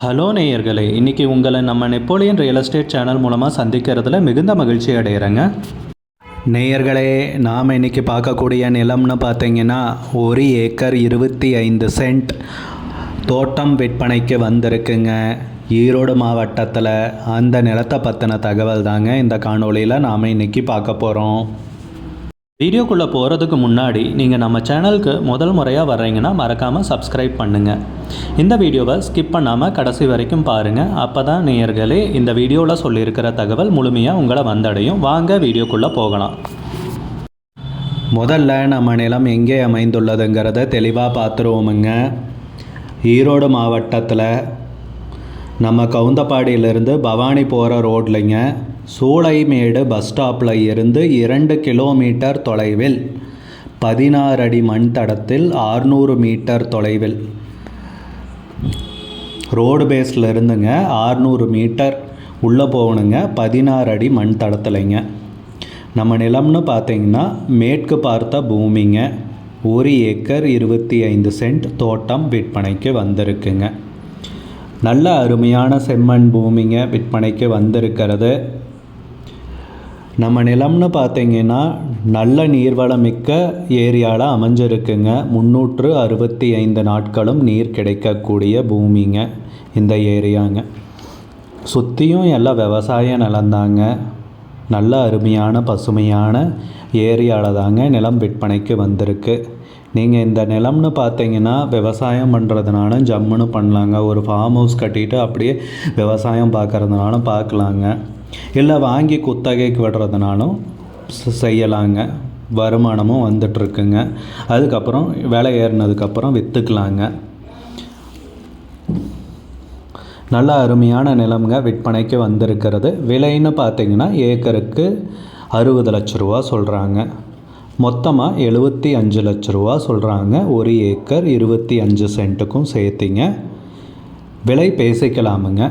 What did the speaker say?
Hello நேயர்களே இன்றைக்கி உங்களை நம்ம நெப்போலியன் ரியல் எஸ்டேட் சேனல் மூலமாக சந்திக்கிறதுல மிகுந்த மகிழ்ச்சி அடைகிறேங்க நேயர்களே நாம் இன்றைக்கி பார்க்கக்கூடிய நிலம்னு பார்த்தீங்கன்னா ஒரு ஏக்கர் இருபத்தி ஐந்து சென்ட் தோட்டம் விற்பனைக்கு வந்திருக்குங்க. ஈரோடு மாவட்டத்தில் அந்த நிலத்தை பற்றின தகவல் தாங்க இந்த காணொளியில் நாம் இன்றைக்கி பார்க்க போகிறோம் வீடியோக்குள்ளே போகிறதுக்கு முன்னாடி நீங்கள் நம்ம சேனலுக்கு முதல் முறையாக வர்றீங்கன்னா மறக்காமல் சப்ஸ்கிரைப் பண்ணுங்கள் இந்த வீடியோவை ஸ்கிப் பண்ணாமல் கடைசி வரைக்கும் பாருங்கள் அப்போ தான் நேயர்களே இந்த வீடியோவில் சொல்லியிருக்கிற தகவல் முழுமையாக உங்களை வந்தடையும். வாங்க வீடியோக்குள்ளே போகலாம். முதல்ல நம்ம நிலம் எங்கே அமைந்துள்ளதுங்கிறத தெளிவாக பார்த்துருவோமுங்க. ஈரோடு மாவட்டத்தில் நம்ம கவுந்தப்பாடியிலேருந்து பவானி போகிற ரோட்லைங்க. சூளைமேடு பஸ் ஸ்டாப்பில் இருந்து இரண்டு கிலோமீட்டர் தொலைவில் பதினாறு அடி மண் தடத்தில் ஆறுநூறு மீட்டர் தொலைவில். ரோடு பேஸில் இருந்துங்க ஆறுநூறு மீட்டர். உள்ளே போகணுங்க பதினாறு அடி மண் தடத்துலைங்க. நம்ம நிலம்னு பார்த்தீங்கன்னா மேற்கு பார்த்த பூமிங்க. ஒரு ஏக்கர் இருபத்தி ஐந்து சென்ட் தோட்டம் விற்பனைக்கு வந்திருக்குங்க. நல்ல அருமையான செம்மண் பூமிங்க விற்பனைக்கு வந்திருக்கிறது. நம்ம நிலம்னு பார்த்தீங்கன்னா நல்ல நீர்வளம் மிக்க ஏரியாவில் அமைஞ்சிருக்குங்க. முந்நூற்று அறுபத்தி ஐந்து நாட்களும் நீர் கிடைக்கக்கூடிய பூமிங்க இந்த ஏரியாங்க. சுற்றியும் எல்லாம் விவசாய நிலந்தாங்க. நல்ல அருமையான பசுமையான ஏரியாவில் தாங்க நிலம் விற்பனைக்கு வந்திருக்கு. நீங்கள் இந்த நிலம்னு பார்த்தீங்கன்னா விவசாயம் பண்ணுறதுனால ஜம்முன்னு பண்ணலாங்க. ஒரு ஃபார்ம் ஹவுஸ் கட்டிட்டு அப்படியே விவசாயம் பார்க்குறதுனால பார்க்கலாங்க. இல்லை வாங்கி குத்தகைக்கு விடுறதுனாலும் செய்யலாங்க. வருமானமும் வந்துட்டுருக்குங்க. அதுக்கப்புறம் விலை ஏறினதுக்கப்புறம் விற்றுக்கலாங்க நல்ல அருமையான நிலம்ங்க. விற்பனைக்கு வந்திருக்கிறது. விலைன்னு பார்த்தீங்கன்னா ஏக்கருக்கு அறுபது லட்ச ரூபா சொல்கிறாங்க மொத்தமாக எழுபத்தி அஞ்சு லட்ச ரூபா சொல்கிறாங்க ஒரு ஏக்கர் இருபத்தி அஞ்சு சென்ட்டுக்கும் சேர்த்திங்க. விலை பேசிக்கலாமுங்க.